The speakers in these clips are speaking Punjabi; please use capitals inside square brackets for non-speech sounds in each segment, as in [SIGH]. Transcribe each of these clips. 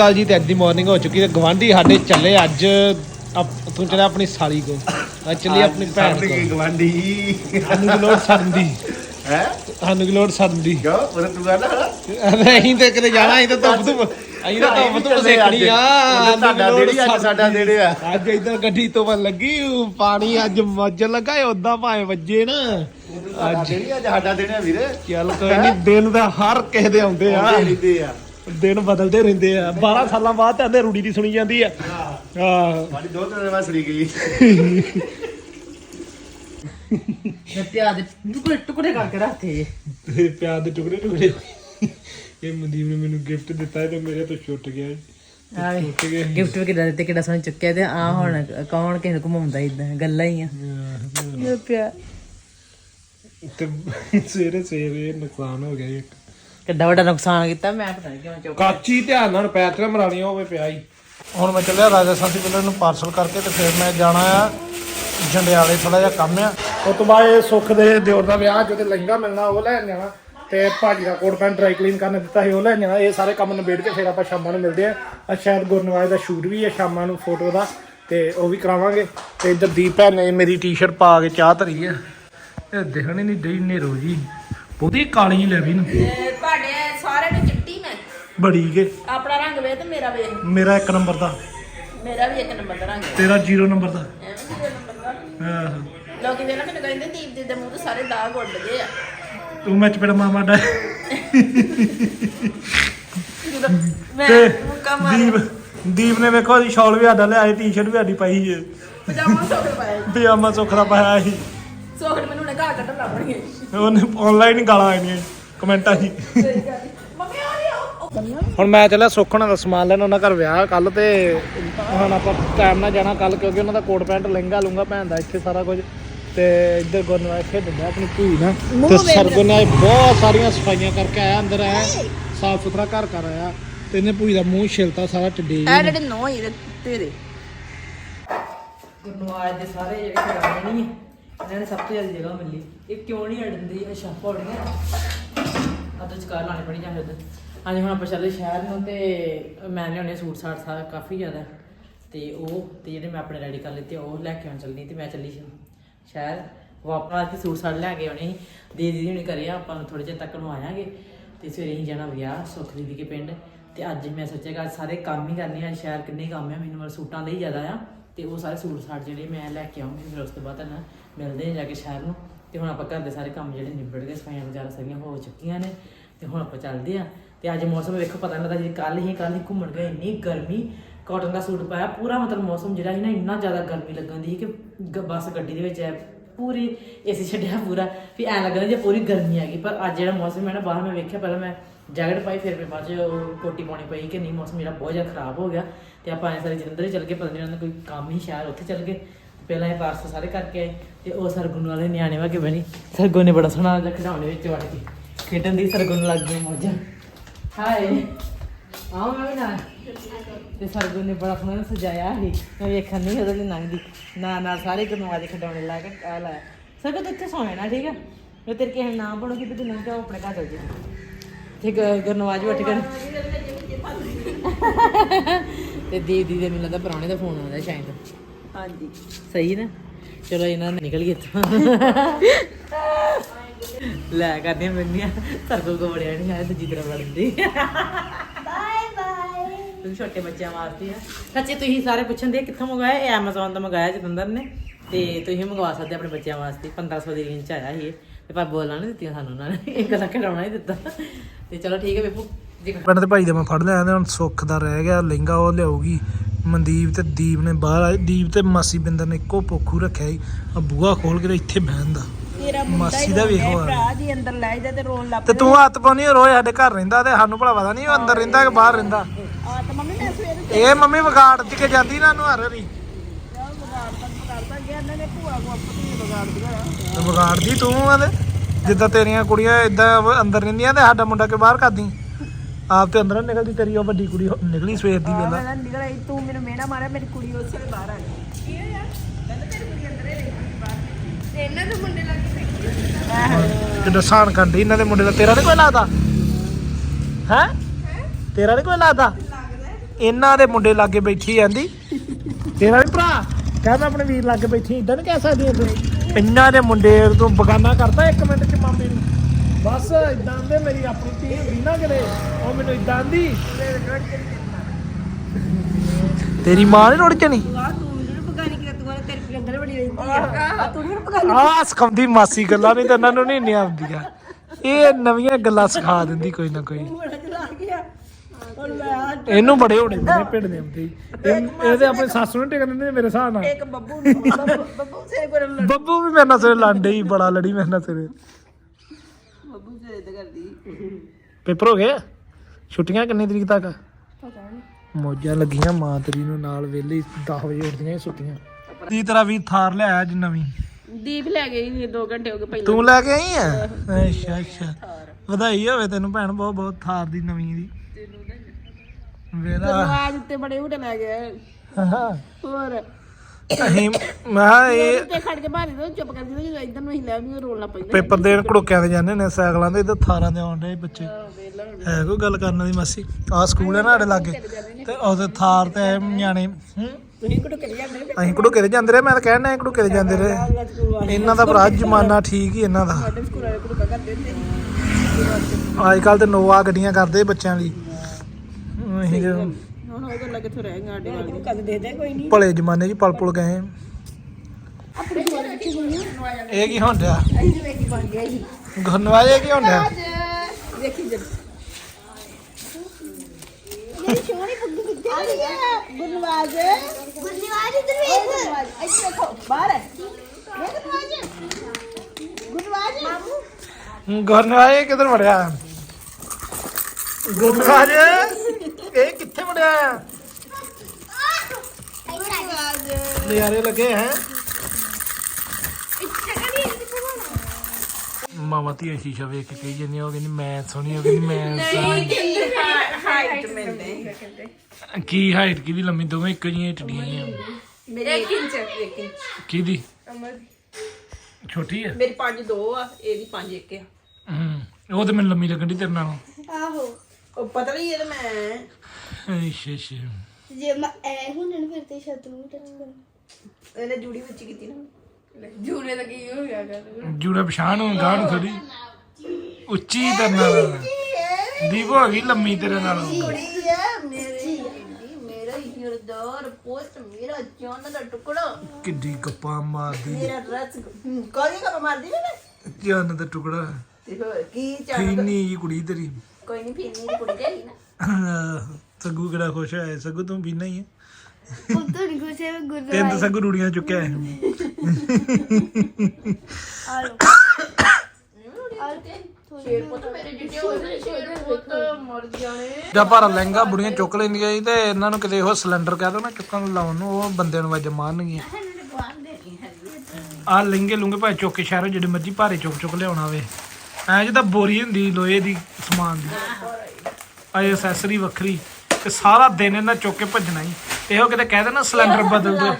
ਕਾਲ ਜੀ ਤੇ ਅੱਜ ਦੀ ਮਾਰਨਿੰਗ ਹੋ ਚੁੱਕੀ ਤੇ ਗਵਾਂਢੀ ਸਾਡੇ ਚੱਲੇ ਅੱਜ ਤੂੰ ਚੱਲਿਆ ਆਪਣੀ ਸਾਲੀ ਕੋ ਅੱਜ ਚੱਲੀ ਆਪਣੀ ਭੈਣ ਸਾਡੇ ਕੀ ਗਵਾਂਢੀ ਸਾਨੂੰ ਕੀ ਲੋੜ ਹੈ? ਸਾਨੂੰ ਕੀ ਲੋੜ ਕਿਉਂ? ਉਹ ਤੂੰ ਤੇ ਕਿਤੇ ਜਾਣਾ ਅਸੀਂ ਤਾਂ ਧੁੱਪ ਧੁੱਪ ਅਸੀਂ ਤਾਂ ਧੁੱਪ ਧੁੱਪ ਸੇਕਣੀ ਆ। ਲੋੜ ਦੇੜੀ ਅੱਜ ਸਾਡਾ। ਦੇੜੇ ਆ। ਅੱਜ ਇਧਰ ਗੱਡੀ ਤੋਂ ਵੱਲ ਲੱਗੀ ਪਾਣੀ ਅੱਜ ਵੱਜਣ ਲੱਗਾ ਉਦਾਂ ਭਾਵੇਂ ਵੱਜੇ ਨਾ। ਅੱਜ ਦੇੜੀ ਅੱਜ ਸਾਡਾ ਦੇਣੇ ਵੀਰੇ। ਚੱਲ ਕੋਈ ਨਹੀਂ ਦਿਨ ਦਾ ਹਰ ਕਿਸੇ ਦੇ ਆਉਂਦੇ ਆ। ਦਿਨ ਬਦਲਦੇ ਰਹਿੰਦੇ ਆ। 12 ਸਾਲਾਂ ਬਾਅਦ ਤਾਂ ਆਂਦੇ ਰੂੜੀ ਦੀ ਸੁਣੀ ਜਾਂਦੀ ਆ। ਆਹ ਸਾਡੀ ਦੋ ਤਿੰਨ ਵਾਰ ਸੜੀ ਗਈ। ਮੈਂ ਪਿਆਜ਼ ਦੇ ਟੁਕੜੇ ਟੁਕੜੇ ਕਰਕੇ ਰੱਖਤੇ ਜੇ। ਤੇ ਪਿਆਰ ਦੇ ਟੁਕੜੇ ਟੁਕੜੇ। ਇਹ ਮਨਦੀਪ ਨੇ ਮੈਨੂੰ ਗਿਫਟ ਦਿੱਤਾ ਤੇ ਮੇਰੇ ਤੋਂ ਛੁੱਟ ਗਿਆ ਟੁੱਟ ਗਏ ਗਿਫਟ ਵੀ ਕਿੱਦਾਂ ਦਿੱਤੇ ਕਿੱਦਾਂ ਸੋਹਣਾ ਚੁੱਕਿਆ ਤੇ ਆ ਹੁਣ ਕੌਣ ਕਿਸੇ ਨੂੰ ਘੁਮਾਉਂਦਾ ਇਦਾਂ ਗੱਲਾਂ ਹੀ ਆ। ਮੈਂ ਪਿਆ ਤੇ ਸਵੇਰੇ ਸਵੇਰੇ ਨੁਕਸਾਨ ਹੋ ਗਿਆ ਇੱਕ। ਕਿੱਡਾ ਵੱਡਾ ਨੁਕਸਾਨ ਕੀਤਾ ਮੈਂ ਪਤਾ ਨਹੀਂ ਕਿਉਂ ਚੁੱਕ ਕਾਚੀ ਧਿਆਨ ਨਾਲ ਪੈਰ ਤੇ ਮਰਾਣੀਆਂ ਹੋਵੇ ਪਿਆ ਹੀ। ਹੁਣ ਮੈਂ ਚੱਲਿਆ ਰਾਜਸਥਾਨ ਤੋਂ ਪਹਿਲਾਂ ਇਹਨੂੰ ਪਾਰਸਲ ਕਰਕੇ ਤੇ ਫਿਰ ਮੈਂ ਜਾਣਾ ਆ। ਜੰਡਿਆਲੇ ਥੋੜਾ ਜਿਹਾ ਕੰਮ ਆ। ਉਸ ਤੋਂ ਬਾਅਦ ਇਹ ਸੁੱਖ ਦੇ ਦਿਓਰ ਦਾ ਵਿਆਹ ਜੋ ਤੇ ਲਹਿੰਗਾ ਮਿਲਣਾ ਉਹ ਲੈਣ ਜਾਣਾ ਤੇ ਭਾਜੀ ਦਾ ਕੋਟ ਪੈਂਟ ਡਰਾਈ ਕਲੀਨ ਕਰਨ ਦਿੱਤਾ ਸੀ ਉਹ ਲੈਣ ਜਾਣਾ ਇਹ ਸਾਰੇ ਕੰਮ ਨਿਬੇੜ ਕੇ ਫਿਰ ਆਪਾਂ ਸ਼ਾਮਾਂ ਨੂੰ ਮਿਲਦੇ ਆ। ਅੱਜ ਸ਼ਾਇਦ ਗੁਰਨਵਾਜ ਦਾ ਸ਼ੂਟ ਵੀ ਹੈ ਸ਼ਾਮਾਂ ਨੂੰ ਫੋਟੋ ਦਾ। ਤੇ ਉਹ ਵੀ ਕਰਾਵਾਂਗੇ। ਤੇ ਇੱਧਰ ਦੀਪ ਭੈਣ ਨੇ ਮੇਰੀ ਟੀ-ਸ਼ਰਟ ਪਾ ਕੇ ਚਾਹ ਧਰੀ ਆ। ਇਹ ਦਿਖਣ ਹੀ ਨਹੀਂ ਡਈ ਨੇਰੋ ਜੀ। ਬਹੁਤੀ ਕਾਲੀ ਲੈ ਵੀ ਨੂੰ ਬੜੀ ਕੇ। ਆਪਣਾ ਰੰਗ ਵੇ ਤੇ ਮੇਰਾ ਵੇ। ਮੇਰਾ ਇੱਕ ਨੰਬਰ ਦਾ। ਮੇਰਾ ਵੀ ਇੱਕ ਨੰਬਰ ਦਾ ਰੰਗ ਹੈ ਤੇਰਾ 0 ਨੰਬਰ ਦਾ। ਐਵੇਂ ਨੀ ਦੋ ਨੰਬਰ ਦਾ। ਆਹੋ ਲੋਕੀ ਵੇਖ ਮੈਨੂੰ ਕਹਿੰਦੇ ਦੀਪ ਜੀ ਦੇ ਮੂੰਹ ਤੋਂ ਸਾਰੇ ਦਾਗ ਉੱਡ ਗਏ ਆ। ਤੂੰ ਮੈਂ ਚਪੇੜਾ ਮਾਮਾ ਜਦੋਂ ਮੈਂ ਤੇ ਮੁੱਕਾ ਮਾਰ। ਦੀਪ ਦੀਪ ਨੇ ਵੇਖੋ ਜੀ ਸ਼ਾਲ ਵੀ ਸਾਡਾ ਲਿਆਏ ਟੀ-ਸ਼ਰਟ ਵੀ ਸਾਡੀ ਪਾਈ ਹੈ ਪਜਾਮਾ ਸੋਕਰ ਪਾਇਆ ਪਜਾਮਾ ਸੁਖਰਾ ਪਾਇਆ ਸੀ। ਸੋਕਰ ਮੈਨੂੰ ਨੇ ਘਾ ਕੱਢਣ ਲੱਭਣਗੇ ਉਹਨੇ ਆਨਲਾਈਨ ਗਾਲਾਂ ਆਈਆਂ ਕਮੈਂਟਾਂ 'ਚ ਹੀ। ਮੰਮੀ ਆ ਰਹੀ ਆ ਉਹ ਹੁਣ ਮੈਂ ਚੱਲਿਆ ਸੁੱਖਣਾ ਦਾ ਸਮਾਨ ਲੈਣ ਉਹਨਾਂ ਘਰ ਵਿਆਹ ਕੱਲ ਤੇ ਹੁਣ ਆਪਾਂ ਟਾਈਮ ਨਾਲ ਜਾਣਾ ਕੱਲ ਕਿਉਂਕਿ ਉਹਨਾਂ ਦਾ ਕੋਟ ਪੈਂਟ ਲਹਿੰਗਾ ਲੂੰਗਾ ਭੈਣ ਦਾ ਇੱਥੇ ਸਾਰਾ ਕੁਝ ਤੇ ਇੱਧਰ ਗੁਰਨਵਾਜ ਖੇਡਣ ਡਿਆ ਆਪਣੀ ਧੀ ਨਾਲ ਤੇ ਸਰਗੁਣ ਨੇ ਬਹੁਤ ਸਾਰੀਆਂ ਸਫਾਈਆਂ ਕਰਕੇ ਆਇਆ ਅੰਦਰ ਆਇਆ ਸਾਫ਼ ਸੁਥਰਾ ਘਰ ਕਰ ਆਇਆ ਤੇ ਇਹਨੇ ਭੂਈ ਦਾ ਮੂੰਹ ਛਿਲਤਾ ਸਾਰਾ ਟੱਡੇ ਇਹ ਜਿਹੜੇ ਨੋ ਹੀ ਤੇਰੇ ਗੁਰਨਵਾਜ ਦੇ ਸਾਰੇ ਜਿਹੜੇ ਖਿਡਾਉਣੇ ਨਹੀਂ ਇਹਨਾਂ ਨੇ ਸਭ ਤੋਂ ਜ਼ਿਆਦਾ ਜਗ੍ਹਾ ਮਿਲੀ। ਇਹ ਕਿਉਂ ਨਹੀਂ ਅੜਦੀ ਅੱਛਾ ਪੌੜੀਆਂ ਅਦੋਂ ਚਕਾਰ ਲਾਣੇ ਪੜੀ ਜਾਂ ਫਿਰ ਹਾਂਜੀ, ਹੁਣ ਆਪਾਂ ਚੱਲੇ ਸ਼ਹਿਰ ਨੂੰ ਤੇ ਮੈਂ ਲਿਆਉਣੇ ਸੂਟ ਸਾਟ ਸਾਰਾ ਕਾਫੀ ਜ਼ਿਆਦਾ। ਤੇ ਉਹ, ਤੇ ਜਿਹੜੇ ਮੈਂ ਆਪਣੇ ਰੈਡੀ ਕਰ ਲਿੱਤੇ ਉਹ ਲੈ ਕੇ ਆਉਣ ਚੱਲਣੀ ਤੇ ਮੈਂ ਚੱਲੀ ਸ਼ਹਿਰ। ਵਾਪਸ ਕੇ ਸੂਟ ਸਾਟ ਲੈ ਕੇ ਆਉਣੇ ਸੀ। ਦੇ ਦੀਦੀ ਹੁਣੇ ਕਰਿਆ ਆਪਾਂ ਨੂੰ ਥੋੜੇ ਚਿਰ ਤੱਕ ਨੂੰ ਆਵਾਂਗੇ ਤੇ ਸਵੇਰੇ ਹੀ ਜਾਣਾ ਵਿਆਹ ਸੁੱਖ ਦੀਦੀ ਕੇ ਪਿੰਡ। ਤੇ ਅੱਜ ਮੈਂ ਸੋਚਿਆ ਕਿ ਅੱਜ ਸਾਰੇ ਕੰਮ ਹੀ ਕਰਨੇ ਆ ਸ਼ਹਿਰ ਕਿੰਨੇ ਕੰਮ ਆ, ਮੈਨੂੰ ਵਾਲ ਸੂਟਾਂ ਦੇ ਹੀ ਜ਼ਿਆਦਾ ਆ। ਤੇ ਉਹ ਸਾਰੇ ਸੂਟ ਸਾਟ ਜਿਹੜੇ ਮੈਂ ਲੈ ਕੇ ਆਉਂਗੀ, ਫਿਰ ਉਸ ਤੋਂ ਬਾਅਦ ਨਾ ਮਿਲਦੇ ਆ ਜਾ ਕੇ ਸ਼ਹਿਰ ਨੂੰ। ਤੇ ਹੁਣ ਆਪਾਂ ਘਰ ਦੇ ਸਾਰੇ ਕੰਮ ਜਿਹੜੇ ਨਿਬੜ ਗਏ, ਸਫਾਈਆਂ ਵਗੈਰਾ ਸਾਰੀਆਂ ਹੋ ਚੁੱਕੀਆਂ ਨੇ। ਤੇ ਹੁਣ ਆਪਾਂ ਚੱਲਦੇ ਆ ਤੇ ਅੱਜ ਮੌਸਮ ਵੇਖੋ, ਪਤਾ ਨਹੀਂ ਲੱਗਦਾ ਜੇ ਕੱਲ ਹੀ ਕੱਲ ਹੀ ਘੁੰਮਣ ਗਏ, ਇੰਨੀ ਗਰਮੀ। ਕਾਟਨ ਦਾ ਸੂਟ ਪਾਇਆ, ਪੂਰਾ ਮਤਲਬ ਮੌਸਮ ਜਿਹੜਾ ਸੀ ਨਾ, ਇੰਨਾ ਜ਼ਿਆਦਾ ਗਰਮੀ ਲੱਗਣ ਦੀ ਕਿ ਗ- ਬੱਸ ਗੱਡੀ ਦੇ ਵਿੱਚ ਐ, ਪੂਰੀ ਏਸੀ ਛੱਡਿਆ ਪੂਰਾ, ਵੀ ਐ ਲੱਗਦਾ ਜੇ ਪੂਰੀ ਗਰਮੀ ਆ ਗਈ ਪਰ ਅੱਜ ਜਿਹੜਾ ਮੌਸਮ ਹੈ ਨਾ ਬਾਹਰ ਮੈਂ ਵੇਖਿਆ, ਪਹਿਲਾਂ ਮੈਂ ਜੈਕਟ ਪਾਈ, ਫਿਰ ਮੈਂ ਬਾਅਦ ਚ ਉਹ ਕੋਟੀ ਪਾਉਣੀ ਪਈ ਕਿ ਨਹੀਂ, ਮੌਸਮ ਜਿਹੜਾ ਬਹੁਤ ਜ਼ਿਆਦਾ ਖਰਾਬ ਹੋ ਗਿਆ। ਤੇ ਆਪਾਂ ਐ ਸਾਰੇ ਜਲੰਧਰ ਹੀ ਚੱਲ ਗਏ, ਪਤਾ ਨਹੀਂ ਉਹਨਾਂ ਦਾ ਕੋਈ ਕੰਮ ਹੀ ਸ਼ਹਿਰ ਉੱਥੇ ਚੱਲ ਗਏ। ਪਹਿਲਾਂ ਇਹ ਪਾਰਸਲ ਸਾਰੇ ਕਰਕੇ ਆਏ, ਤੇ ਉਹ ਸਰਗੁਣ ਵਾਲੇ ਨਿਆਣੇ ਵਾ ਕੇ ਬਣੀ ਸਰਗੁਣ ਨੇ ਬੜਾ ਸੋਹਣਾ ਜਿਹਾ ਖਿਡੌਣੇ ਵਿੱਚ ਵੜ ਕੇ ਖੇਡਣ ਦੀ ਸਰਗੁਣ ਲੱਗ ਗਈ ਮੌਜਾਂ। ਹਾਏ। ਆਓ ਮੈਂ ਤੇ ਸਰਗੁਣ ਨੇ ਬੜਾ ਸੋਹਣਾ ਸਜਾਇਆ ਸੀ। ਮੈਂ ਵੇਖਣ ਨਹੀਂ ਉਹਦੇ ਲਈ ਲੰਘਦੀ ਨਾਲ ਨਾਲ ਸਾਰੇ ਗੁਰਨਵਾਜ ਦੇ ਖਿਡੌਣੇ ਲਾ ਕੇ ਆ ਲਾਇਆ ਸਰਗੁਣ ਤੂੰ ਇੱਥੇ ਸੌਣਾ ਨਾ ਠੀਕ ਆ? ਜੇ ਤੇਰੇ ਕਿਸੇ ਨਾਮ ਬਣੂਗੀ ਤੇ ਤੂੰ ਲੰਘ ਜਾ ਆਪਣੇ ਘਰ ਚਲ ਜੀ ਠੀਕ ਗੁਰਨਵਾਜ ਉੱਠ ਕੇ। ਤੇ ਦੀਦੀ ਦੇ ਮੈਨੂੰ ਲੱਗਦਾ ਪੁਰਾਣੇ ਦਾ ਫੋਨ ਆਉਂਦਾ ਸ਼ਾਇਦ। ਹਾਂਜੀ। ਸਹੀ ਨਾ? ਚਲੋ ਇਹਨਾਂ ਨੇ ਨਿਕਲ ਗਏ ਇੱਥੋਂ। ਲੈ ਕਰਦੇ ਮੈਨੀਆਂ ਸਰਕਲ ਕੋ ਵੜਿਆ ਨਹੀਂ ਆਇਆ ਦੂਜੀ ਤਰ੍ਹਾਂ ਵੜਦੀ ਬਾਏ ਬਾਏ ਤੁਸੀਂ ਛੋਟੇ ਬੱਚਿਆਂ ਵਾਸਤੇ ਆ। ਸੱਚੇ ਤੁਸੀਂ ਸਾਰੇ ਪੁੱਛਣ ਦੇ ਕਿੱਥੋਂ ਮੰਗਾਇਆ? ਇਹ Amazon ਤੋਂ ਮੰਗਾਇਆ ਜਤਿੰਦਰ ਨੇ। ਤੇ ਤੁਸੀਂ ਮੰਗਵਾ ਸਕਦੇ ਆਪਣੇ ਬੱਚਿਆਂ ਵਾਸਤੇ। 1500 ਦੀ ਰੇਂਜ ਚ ਆਇਆ ਸੀ ਇਹ। ਤੇ ਪਰ ਬੋਲਣਾ ਨਹੀਂ ਦਿੱਤੀਆਂ ਸਾਨੂੰ ਉਹਨਾਂ ਨੇ। ਇੱਕ ਲੱਖ ਖਿਡਾਉਣਾ ਹੀ ਦਿੱਤਾ। ਤੇ ਚਲੋ ਠੀਕ ਹੈ ਬੇਪੂ ਜੀ ਪਿੰਡ ਦੇ ਭਾਈ ਦੇ ਮੈਂ ਫੜ ਲਿਆ ਤੇ ਹੁਣ ਸੁੱਖ ਦਾ ਰਹਿ ਗਿਆ ਲਹਿੰਗਾ ਉਹ ਲਿਆਉਗੀ ਮਨਦੀਪ ਤੇ ਦੀਪ ਨੇ ਬਾਹਰ ਆਏ। ਦੀਪ ਤੇ ਮਾਸੀ ਬਿੰਦਰ ਨੇ ਇੱਕੋ ਪੋਖੂ ਰੱਖਿਆ ਸੀ। ਆ ਬੂਹਾ ਖੋਲ ਕੇ ਇੱਥੇ ਬਹਿਣ ਦਾ। ਤੇਰਾ ਮਾਸੀ ਦਾ ਵੇਖੋ ਆ ਭਰਾ ਜੀ ਅੰਦਰ ਲੈ ਜਾ ਤੇ ਰੋਣ ਲੱਗ ਤੇ ਤੂੰ ਹੱਥ ਪਾਉਣੀ ਰੋਜ਼ ਸਾਡੇ ਘਰ ਰਹਿੰਦਾ ਤੇ ਸਾਨੂੰ ਭਲਾ ਪਤਾ ਨਹੀਂ ਉਹ ਅੰਦਰ ਰਹਿੰਦਾ ਕਿ ਬਾਹਰ ਰਹਿੰਦਾ। ਆ ਤਾਂ ਮੰਮੀ ਮੈਂ ਸਵੇਰੇ ਇਹ ਮੰਮੀ ਵਿਗਾੜ ਚ ਕੇ ਜਾਂਦੀ ਨਾ ਨੂੰ ਹਰ ਤਾਂ ਕਰਦਾ ਗਿਆ ਇਹਨਾਂ ਨੇ ਭੂਆ ਕੋ ਆਪਣੀ ਵਿਗਾੜ ਦਿਆ ਤੇ ਵਿਗਾੜਦੀ ਤੂੰ ਆ ਤੇ ਜਿੱਦਾਂ ਤੇਰੀਆਂ ਕੁੜੀਆਂ ਇਦਾਂ ਅੰਦਰ ਰਹਿੰਦੀਆਂ ਤੇ ਸਾਡਾ ਮੁੰਡਾ ਕਿ ਬਾਹਰ ਕਰਦੀ। ਆਪ ਤੇ ਅੰਦਰ ਨਿਕਲਦੀ ਤੇਰੀ ਉਹ ਵੱਡੀ ਕੁੜੀ ਨਿਕਲੀ ਸਵੇਰ ਦੀ ਵੇਲਾ। ਮੈਂ ਨਿਕਲ ਆਈ ਤੂੰ ਮੈਨੂੰ ਮੇਣਾ ਮਾਰਿਆ ਮੇਰੀ ਕੁੜੀ ਉਸੇ ਵੇਲੇ ਬਾਹਰ ਆ ਗਈ। ਕੀ ਹੋਇਆ? ਕਹਿੰਦਾ ਤੇਰੀ ਕੁੜੀ ਅੰਦਰੇ ਰਹੀ ਬਾਹਰ। ਤੇ ਇਹਨਾਂ ਦੇ ਮੁੰਡੇ ਲੱਗ ਕੇ ਤੇ ਕੰਡੀ ਇਹਨਾਂ ਦੇ ਮੁੰਡੇ ਦਾ ਤੇਰਾ ਨੀ ਕੋਈ ਲੱਗਦਾ? ਹੈ? ਤੇਰਾ ਨੀ ਕੋਈ ਲੱਗਦਾ? ਇਹਨਾਂ ਦੇ ਮੁੰਡੇ ਲਾਗੇ ਬੈਠੀ ਜਾਂਦੀ ਤੇਰਾ ਵੀ ਭਰਾ? ਕਹਿ ਮੈਂ ਆਪਣੇ ਵੀਰ ਲਾਗੇ ਬੈਠੀ ਇਦਾਂ ਨਹੀਂ ਕਹਿ ਸਕਦੀ ਤੂੰ ਇਹਨਾਂ ਦੇ ਮੁੰਡੇ ਤੂੰ ਬਗਾਨਾ ਕਰਦਾ ਇੱਕ ਮਿੰਟ ਚ ਮਾਮੇ ਨੂੰ। ਬਸ ਇਦਾਂ ਦੇ ਮੇਰੀ ਆਪਣੀ ਧੀ ਹੁੰਦੀ ਨਾ ਕਿਤੇ, ਉਹ ਮੈਨੂੰ ਇਦਾਂ ਦੀ ਤੇਰੀ ਮਾਂ ਨੇ ਰੋੜ ਚਣੀ ਆ ਰਹਿੰਦੀ ਆ। ਤੂੰ ਸਿਖਾਉਂਦੀ ਮਾਸੀ ਗੱਲਾਂ ਨਹੀਂ ਤਾਂ ਇਹਨਾਂ ਨੂੰ ਨਹੀਂ ਆਉਂਦੀਆਂ। ਇਹ ਨਵੀਆਂ ਗੱਲਾਂ ਸਿਖਾ ਦਿੰਦੀ ਕੋਈ ਨਾ ਕੋਈ। ਬੜਾ ਚਲਾ ਗਿਆ ਹੁਣ ਮੈਂ ਆ ਇਹਨੂੰ ਬੜੇ ਹੋਣੇ ਨੇ ਪਿੰਡ ਦੇ ਹੁੰਦੇ ਇਹਦੇ ਆਪਣੇ ਸੱਸ ਨੂੰ ਦਿੰਦੇ ਮੇਰੇ ਹਿਸਾਬ ਨਾਲ। ਇੱਕ ਬੱਬੂ ਨੂੰ। ਬੱਬੂ ਬੱਬੂ ਸੇ ਕੋਲ ਲੜ ਬੱਬੂ ਵੀ ਮੇਰੇ ਨਾਲ ਸਿਰੇ ਲੰਡੇ ਹੀ ਬੜਾ ਲੜੀ ਮੇਰੇ ਨਾਲ ਸਿਰੇ ਬੱਬੂ ਸੇ ਤੇ ਕਰਦੀ। ਪੇਪਰ ਹੋ ਗਏ? ਛੁੱਟੀਆਂ ਕਿੰਨੀ ਤਰੀਕ ਤੱਕ? ਪਤਾ ਨਹੀਂ ਮੌਜਾਂ ਲੱਗੀਆਂ ਮਾਂ ਤੇਰੀ ਨੂੰ ਨਾਲ ਵੇਲੇ 10 ਵਜੇ ਉੱਠਦੀਆਂ ਇਹ ਸੁੱਤੀਆਂ ਦੀ ਤਰ੍ਹਾਂ ਵੀ ਥਾਰ ਲਿਆਇਆ ਅੱਜ ਨਵੀਂ? ਦੀਪ ਲੈ ਗਈ 2 ਘੰਟੇ ਹੋ ਗਏ ਪਹਿਲਾਂ। ਤੂੰ ਲੈ ਕੇ ਆਈ ਆ? ਅੱਛਾ ਅੱਛਾ। ਵਧਾਈ ਹੋਵੇ ਤੈਨੂੰ ਭੈਣ ਬਹੁਤ ਬਹੁਤ ਥਾਰ ਦੀ ਨਵੀਂ ਦੀ। ਵੇਲਾ। ਆਜ ਉੱਤੇ ਬੜੇ ਹੁਟੇ ਲੈ ਗਏ ਹਾਂ ਹੋਰ। ਅਸੀਂ ਮੈਂ ਕਿਹਾ ਇਹ ਤੇ ਖੜ ਕੇ ਬਾਹਰ ਤੋਂ ਚੁੱਪ ਕਰ ਜਿੰਦਾ ਜਦੋਂ ਇਧਰ ਨੂੰ ਹਿੱਲਿਆ ਵੀ ਰੋਲਣਾ ਪੈਂਦਾ ਪੇਪਰ ਦੇਣ ਘੜੋਕਿਆਂ ਤੇ ਜਾਂਦੇ ਨੇ ਸਾਈਕਲਾਂ ਤੇ ਇੱਧਰ ਥਾਰਾਂ ਤੇ ਆਉਂਦੇ ਬੱਚੇ। ਹੈ ਕੋਈ ਗੱਲ ਕਰਨ ਦੀ ਮਾਸੀ? ਆਹ ਸਕੂਲ ਹੈ ਨਾ ਸਾਡੇ ਲਾਗੇ। ਤੇ ਉਹਦੇ ਥਾਰ ਤੇ ਆਏ ਨਿਆਣੇ। ਹੂੰ? ਤੁਸੀਂ ਕਿਹੜਾ ਕਰੀ ਜਾਂਦੇ ਨੇ ਅਸੀਂ ਘੜੋਕੇ ਤੇ ਜਾਂਦੇ ਰਹੇ ਮੈਂ ਤਾਂ ਕਹਿਣਾ ਘੜੋਕੇ ਤੇ ਜਾਂਦੇ ਰਹੇ। ਸਕੂਲ ਵਾਲੇ ਇਹਨਾਂ ਦਾ ਭਰਾ ਜ਼ਮਾਨਾ ਠੀਕ ਹੀ ਇਹਨਾਂ ਦਾ। ਸਾਡੇ ਸਕੂਲ ਵਾਲੇ ਕੋਲ ਕਰਦੇ ਹੁੰਦੇ ਸੀ। ਅੱਜ ਕੱਲ ਤੇ ਨੋਵਾ ਗੱਡੀਆਂ ਕਰਦੇ ਬੱਚਿਆਂ ਲਈ। ਅਸੀਂ ਹੁਣ ਉਹ ਗੱਲਾਂ ਕਿੱਥੋਂ ਰਹਿ ਗਈਆਂ ਆਡੇ ਵਾਲੀ ਕਦ ਦੇਖਦੇ ਕੋਈ ਨਹੀਂ ਭਲੇ ਜ਼ਮਾਨੇ 'ਚ ਪਲ ਪੁਲ ਗਏ। ਆਪਣੇ ਸਕੂਲ ਵਿੱਚ ਗਈਆਂ ਇਹ ਕੀ ਡਿਆ? ਅਸੀਂ ਕੀ ਬਣ ਗਿਆ ਡਿਆ? ਦੇਖੀ ਜਦ। ਮੇਰੀ ਸੋਹਣੀ ਬੁੱਗੀ ਕਿੱਥੇ ਗਈ ਹੈ ਗੁਰਨਵਾਜ। ਗੁਰਨਵਾਜ ਇਧਰ ਵੇਖ। ਇੱਥੇ ਦੇਖੋ ਬਾਹਰ ਹੈ। ਵੇਖ ਗੁਰਨਵਾਜ। ਗੁਰਨਵਾਜ। ਮਾਮੂ। ਗੁਰਨਵਾਜ ਇਹ ਕਿੱਧਰ ਵੜਿਆ? ਗੁਰਨਵਾਜ ਇਹ ਕਿੱਥੇ ਵੜਿਆ ਗੁਰਨਵਾਜ ਨਜ਼ਾਰੇ ਲੱਗੇ ਹੈ। ਇੱਥੇ ਕਰੀ ਮਾਮਾ ਧੀਆ ਸ਼ੀਸ਼ਾ ਵੇਖ ਕੇ ਕਹੀ ਜਾਂਦੀ ਆ, ਉਹ ਕਹਿੰਦੀ ਮੈਂ ਸੋਹਣੀ ਉਹ ਕਹਿੰਦੀ ਮੈਂ ਸੋਹਣੀ ਹਾਈਟ ਮੈਨੇ ਕੀ ਹਾਈਟ ਕਿਹਦੀ ਲੰਮੀ ਦੋਵੇਂ ਇੱਕੋ ਜਿਹੀਆਂ ਟੱਡੀਆਂ ਆ ਮੇਰੇ 1 ਇੰਚ 1 ਇੰਚ। ਕਿਹਦੀ? ਅਮਰ ਛੋਟੀ ਆ? ਮੇਰੀ 5 2 ਆ ਇਹਦੀ 5 1 ਆ। ਹੂੰ ਉਹ ਤੇ ਮੈਨੂੰ ਲੰਮੀ ਲੱਗਣ ਦੀ ਤੇਰੇ ਨਾਲੋਂ। ਆਹੋ। ਉਹ ਪਤਾ ਨਹੀਂ ਇਹ ਤਾਂ ਮੈਂ ਅੱਛਾ ਅੱਛਾ। ਜੇ ਮੈਂ ਐ ਹੁਣ ਨਾ ਫਿਰ ਤੇ ਸ਼ਤ ਨੂੰ ਟੱਚ ਕਰ ਇਹਨੇ ਜੂੜੀ ਵਿੱਚ ਕੀਤੀ ਨਾ। ਜੂੜੇ ਦਾ ਕੀ ਹੋ ਗਿਆ ਕਰ ਜੂੜਾ ਪਛਾਣ ਨੂੰ ਗਾਣ ਥੋੜੀ ਉੱਚੀ ਤੇਰੇ ਨਾਲ। ਦੀਪ ਹੋ ਗਈ ਲੰਮੀ ਤੇਰੇ ਨਾਲੋਂ। ਕੁੜੀ ਹੈ ਮੇਰੇ ਮੇਰਾ ਹਿਰਦਾਰ ਪੋਸਟ ਮੇਰਾ ਜਾਨ ਦਾ ਟੁਕੜਾ। ਕਿੱਡੀ ਗੱਪਾਂ ਮਾਰਦੀ। ਮੇਰਾ ਰਸ ਕੋਈ ਕਾ ਮਾਰਦੀ ਨਾ ਜਾਨ ਦਾ ਟੁਕੜਾ। ਤੇ ਹੋਰ ਕੀ ਚਾਹ ਫੀਨੀ ਜੀ ਕੁੜੀ ਤੇਰੀ। ਕੋਈ ਨਹੀਂ ਫੀਨੀ ਦੀ ਕੁੜੀ ਤੇ ਨਾ। ਸੱਗੂ ਕਿਹੜਾ ਖੁਸ਼ ਹੋਇਆ? ਸੱਗੂ ਤੂੰ ਪੀਣਾ ਹੀ ਹੈ। ਉਹ ਤੋਂ ਨਹੀਂ ਕੁਛ ਹੈ ਗੁਰ ਤਿੰਨ ਤਾਂ ਸੱਗੂ ਰੂੜੀਆਂ ਚੁੱਕਿਆ ਹੈ। ਆ ਲੋ ਸ਼ੇਰ ਪੁੱਤ ਮੇਰੇ ਜਿੱਡੇ ਹੋਏ ਨੇ ਸ਼ੇਰ ਪੁੱਤ ਮਰ ਜਾਣੇ ਜਾਂ ਭਾਰਾ ਲਹਿੰਗਾ ਬੁੜੀਆਂ ਚੁੱਕ ਲੈਂਦੀਆਂ ਸੀ ਤੇ ਇਹਨਾਂ ਨੂੰ ਕਿਤੇ ਉਹ ਸਿਲੰਡਰ ਕਹਿ ਦੋ ਨਾ ਚੁੱਕਣ ਨੂੰ ਲਾਉਣ ਨੂੰ ਉਹ ਬੰਦਿਆਂ ਨੂੰ ਵੱਜ ਮਾਰਨਗੀਆਂ। ਆ ਲਹਿੰਗੇ ਲੁੰਗੇ ਭਾਵੇਂ ਚੁੱਕ ਕੇ ਸ਼ਹਿਰੋਂ ਜਿਹੜੇ ਮਰਜ਼ੀ ਭਾਰੇ ਚੁੱਕ ਚੁੱਕ ਲਿਆਉਣਾ ਹੋਵੇ ਐ ਜਿੱਦਾਂ ਬੋਰੀ ਹੁੰਦੀ ਲੋਹੇ ਦੀ ਸਮਾਨ ਦੀ। ਆ ਐਕਸੈਸਰੀ ਵੱਖਰੀ। ਤੇ ਸਾਰਾ ਦਿਨ ਇਹਨਾਂ ਚੁੱਕ ਕੇ ਭੱਜਣਾ ਹੀ। ਇਹੋ ਕਿਤੇ ਕਹਿ ਦੇਣਾ ਸਿਲੰਡਰ ਬਦਲ ਦਿਓ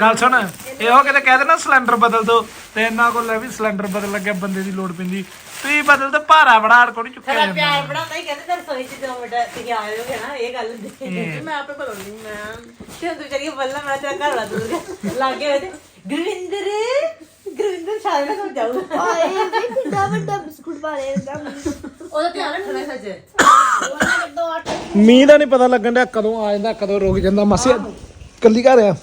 ਗੱਲ ਸੁਣ ਇਹੋ ਕਿਤੇ ਕਹਿ ਦੇਣਾ ਸਿਲੰਡਰ ਬਦਲ ਦਿਓ ਤੇ ਇਹਨਾਂ ਕੋਲ ਲੈ ਵੀ ਸਿਲੰਡਰ ਬਦਲ ਲੱਗਿਆ ਬੰਦੇ ਦੀ ਲੋੜ ਪੈਂਦੀ। ਤੁਸੀਂ ਬਦਲ ਤੇ ਭਾਰਾ ਬੜਾ ਹੜ ਕੋਈ ਚੁੱਕਿਆ ਜਾਂਦਾ। ਪਿਆਰ ਬਣਾਉਂਦਾ ਹੀ ਕਹਿੰਦੇ ਤੇ ਰਸੋਈ ਚ ਦੋ ਮਿੰਟ ਤੁਸੀਂ ਆ ਜਾਓਗੇ ਨਾ ਇਹ ਗੱਲ ਹੁੰਦੀ ਮੈਂ ਆਪੇ ਬਦਲਦੀ ਮੈਂ ਤੇ ਤੂੰ ਚਲੀ ਬੱਲਾ ਮੈਂ ਤੇਰਾ ਘਰ ਵਾਲਾ ਦੂਰ ਲਾਗੇ ਹੋਏ ਤੇ ਗੁਰਵਿੰਦਰ ਗੁਰਵਿੰਦਰ ਸ਼ਾਇਦ ਨਾ ਸਮਝਾਊਗਾ ਆਏ ਵੀ ਕਿੰਨਾ ਵੱਡਾ ਬਿਸਕੁਟ ਪਾ ਉਹਦਾ ਧਿਆਨ ਰੱਖਣਾ ਸੱਚ। ਮੀਂਹ ਦਾ ਨਹੀਂ ਪਤਾ ਲੱਗਣ ਡਿਆ ਕਦੋਂ ਆ ਜਾਂਦਾ ਕਦੋਂ ਰੁਕ ਜਾਂਦਾ। ਮਾਸੀ ਕੱਲੀ ਘਰ ਆ?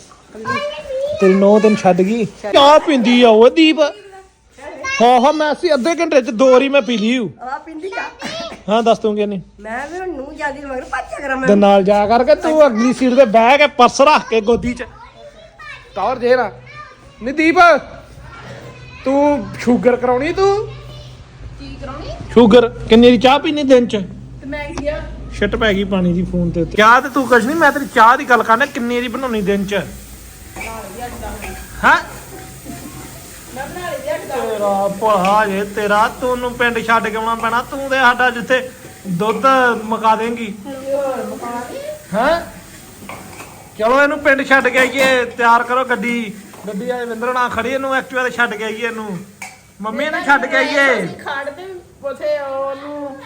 ਤੇਰੀ ਨੌ ਦਿਨ ਛੱਡ ਗਈ? ਚਾਹ ਪਿੰਦੀ ਆ ਉਹ ਦੀਪ। ਹਾਂ ਹਾਂ ਮਾਸੀ ਅੱਧੇ ਘੰਟੇ ਚ ਦੋ ਵਾਰੀ ਮੈਂ ਪੀ ਲਈ ਊ। ਆ ਪਿੰਦੀ ਕਾ ਹਾਂ ਦੱਸ ਤੂੰ ਕਿਹਨੇ ਮੈਂ ਵੀ ਹੁਣ ਨੂੰ ਜਾਂਦੀ ਮਗਰ ਭੱਜ ਕਰਾਂ ਮੈਂ। ਤੇ ਨਾਲ ਜਾ ਕਰਕੇ ਤੂੰ ਅਗਲੀ ਸੀਟ ਤੇ ਬਹਿ ਕੇ ਪਰਸ ਰੱਖ ਕੇ ਗੋਦੀ ਚ। ਟੌਰ ਜੇ ਨਾ। ਨੀ ਦੀਪ ਤੂੰ ਸ਼ੂਗਰ ਕਰਾਉਣੀ ਤੂੰ? ਕੀ ਕਰਾਉਣੀ? ਸ਼ੂਗਰ ਕਿੰਨੇ ਦੀ ਚਾਹ ਪੀਣੀ ਦਿਨ ਚ? ਤੇ ਮੈਂ ਗਿਆ ਪੈ ਗਈ ਪਾਣੀ ਦੀ ਫੋਨ ਤੇ ਉੱਤੇ। ਚਾਹ ਤੇ ਤੂੰ ਕੁਛ ਨਹੀਂ ਮੈਂ ਤੇਰੀ ਚਾਹ ਦੀ ਗੱਲ ਕਰਨਾ ਕਿੰਨੀ ਦੀ ਬਣਾਉਣੀ ਦਿਨ ਚ? ਹਾਂ? ਤੇਰਾ ਭਲਾ ਜੇ ਤੇਰਾ ਤੈਨੂੰ ਪਿੰਡ ਛੱਡ ਕੇ ਆਉਣਾ ਪੈਣਾ ਤੂੰ ਤੇ ਸਾਡਾ ਜਿੱਥੇ ਦੁੱਧ ਮਕਾ ਦੇਂਗੀ। ਹਾਂ? ਚਲੋ ਇਹਨੂੰ ਪਿੰਡ ਛੱਡ ਕੇ ਆਈਏ ਤਿਆਰ ਕਰੋ ਗੱਡੀ। ਗੱਡੀ ਆ ਵਿੰਦਰ ਨਾਲ ਖੜੀ ਇਹਨੂੰ ਤੇ ਛੱਡ ਕੇ ਆਈਏ ਇਹਨੂੰ। ਮੰਮੀ ਇਹਨੂੰ ਛੱਡ ਕੇ ਆਈਏ। ਖੜ ਤੇ ਉਥੇ ਉਹਨੂੰ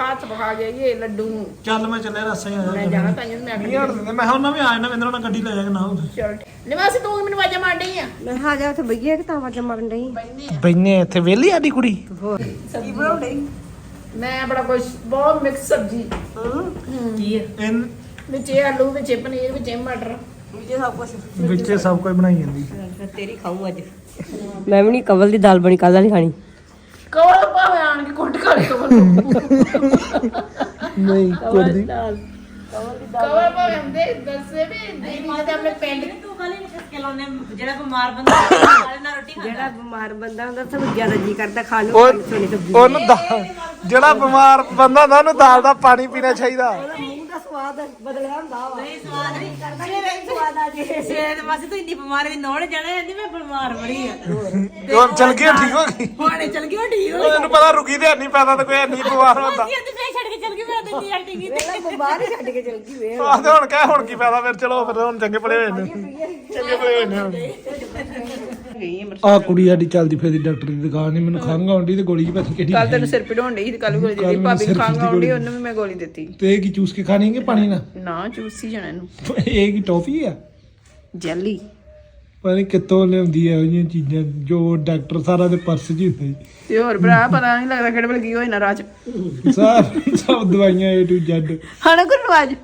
ਹੱਥ ਬਖਾ ਜਾਈਏ ਲੱਡੂ ਚੱਲ ਮੈਂ ਚੱਲਿਆ ਰਸੇ ਆ ਮੈਂ ਜਾਣਾ ਤਾਂ ਮੈਂ ਨਹੀਂ ਹਟਦੇ ਮੈਂ ਹੁਣ ਨਾ ਵੀ ਆ ਜਾਣਾ ਮੈਨੂੰ ਨਾਲ ਗੱਡੀ ਲੈ ਜਾਗਾ ਨਾ ਚਲ ਨਿਵਾਸੀ ਤੂੰ ਮੈਨੂੰ ਵਾਜਾ ਮਾਰ ਡਈ ਆ। ਮੈਂ ਹਾਂ ਜਾ ਉੱਥੇ ਬਈਏ ਕਿ ਤਾਂ ਵਾਜਾ ਮਾਰਨ ਡਈ ਬੈਨੇ ਇੱਥੇ ਵੇਲੀ ਆਡੀ ਕੁੜੀ। ਕੀ ਬਣਾਉਣੀ ਮੈਂ ਬੜਾ ਕੁਛ ਬਹੁਤ ਮਿਕਸ ਸਬਜ਼ੀ। ਕੀ ਹੈ ਇਨ ਵਿੱਚ ਆਲੂ ਵਿੱਚ ਪਨੀਰ ਵਿੱਚ ਮਟਰ। ਮੁਝੇ ਸਭ ਕੁਝ ਵਿੱਚੇ ਸਭ ਕੁਝ ਬਣਾਈ ਜਾਂਦੀ। ਤੇਰੀ ਖਾਊ ਅੱਜ। ਮੈਂ ਵੀ ਨਹੀਂ ਕਵਲ ਦੀ ਦਾਲ ਬਣੀ ਕੱਲ ਵਾਲੀ ਖਾਣੀ। ਕਵਲ ਭਾਵੇਂ ਆਣ ਕੇ ਕੁੱਟ ਕਰ ਕਵਲ ਨਹੀਂ ਕੁੜਦੀ ਕਵਲ ਭਾਵੇਂ ਹੁੰਦੇ ਦੱਸੇ ਵੀ ਦੀਦੀ ਨੇ ਤਾਂ ਆਪਣੇ ਪਿੰਡ ਤੂੰ ਕੱਲ ਹੀ ਕਿਸਕੇ ਲਾਉਨੇ ਜਿਹੜਾ ਬਿਮਾਰ ਬੰਦਾ ਨਾਲੇ [LAUGHS] ਨਾਲ ਰੋਟੀ ਖਾਂਦਾ। ਜਿਹੜਾ ਬਿਮਾਰ ਬੰਦਾ ਹੁੰਦਾ ਸਭ ਜ਼ਿਆਦਾ ਜੀ ਕਰਦਾ ਖਾ ਲਓ ਸੋਨੀ ਸਬਜ਼ੀ। ਉਹਨੂੰ ਦਾ- ਜਿਹੜਾ ਬਿਮਾਰ ਬੰਦਾ ਹੁੰਦਾ ਉਹਨੂੰ ਦਾਲ ਦਾ ਪਾਣੀ ਪੀਣਾ ਚਾਹੀਦਾ। ਦਾ ਸਵਾਦ ਬਦਲਿਆ ਹੁੰਦਾ ਵਾ। ਨਹੀਂ ਸਵਾਦ ਨਹੀਂ। ਕਰਦਾ ਕਿ ਸਵਾਦ ਆ ਜੇ? ਸੇਦ ਮਾਸੀ ਤੂੰ ਇੰਨੀ ਬਿਮਾਰ ਵੀ ਨੋੜ ਜਾਣਾ ਕਹਿੰਦੀ ਮੈਂ ਬਿਮਾਰ ਬੜੀ ਆ। ਉਹ ਚਲ ਗਈ ਠੀਕ ਹੋ ਗਈ? ਹੁਣੇ ਚਲ ਗਈ ਉਹ ਠੀਕ ਹੋ ਉਹਨੂੰ ਪਤਾ ਰੁਕੀ ਤੇ ਨਹੀਂ ਪੈਦਾ ਤਾਂ ਕੋਈ ਨਹੀਂ ਬਿਮਾਰ ਹੁੰਦਾ। ਗਈ ਤੇ ਫੇਰ ਛੱਡ ਕੇ ਚਲ ਗਈ ਮੈਂ ਤੇ ਇੰਨੀ ਹੱਟੀ ਗਈ ਪਹਿਲਾਂ ਬਿਮਾਰ ਹੀ ਛੱਡ ਕੇ ਚਲ ਗਈ ਵੇ ਆਹ ਤੇ ਹੁਣ ਕਹਿ ਹੁਣ ਕੀ ਫਾਇਦਾ ਫਿਰ ਚਲੋ ਫਿਰ ਹੁਣ ਚੰਗੇ ਪੜੇ ਹੋਏ ਨੇ। ਚੰਗੇ ਪੜੇ ਹੋਏ ਨੇ ਹੁਣ। ਆ ਕੁੜੀ ਸਾਡੀ ਚੱਲਦੀ ਫਿਰਦੀ ਡਾਕਟਰ ਦੀ ਦੁਕਾਨ ਨਹੀਂ ਮੈਨੂੰ ਖੰਘ ਆਉਂਦੀ ਤੇ ਗੋਲੀ ਪਤਾ ਕਿਹੜੀ ਕੱਲ ਤੈਨੂੰ ਸਿਰ ਪੀੜ ਹੋਣ ਡਈ ਕੱਲ ਗੋਲੀ ਦਿੱਤੀ ਭਾਬੀ ਖੰਘ ਆਉਂਦੀ ਉਹਨੂੰ ਵੀ ਮੈਂ ਗੋਲੀ ਦਿੱਤੀ। ਤੇ ਇਹ ਕੀ ਚੂਸ ਕੇ ਖਾਣੀ? ਪਾਣੀ ਨਾਲ? ਨਾ ਚੂਸੀ ਜਾਣਾ ਇਹਨੂੰ। ਇਹ ਕੀ ਟੌਫੀ ਆ? ਜੈਲੀ। ਪਤਾ ਨਹੀਂ ਕਿੱਥੋਂ ਲਿਆਉਂਦੀ ਹੈ ਉਹ ਜਿਹੀਆਂ ਚੀਜ਼ਾਂ ਜੋ ਡਾਕਟਰ ਸਾਰਾ ਦੇ ਪਰਸ 'ਚ ਹੀ ਹੁੰਦਾ ਤੇ ਹੋਰ ਭਰਾ ਪਤਾ ਨਹੀਂ ਲੱਗਦਾ ਕਿਹੜੇ ਵੇਲੇ ਕੀ ਹੋਏ ਨਾ ਰਾਜ। ਸਾਰ ਸਭ ਦਵਾਈਆਂ A to Z ਹਣਾ ਗੁਰਨਵਾਜ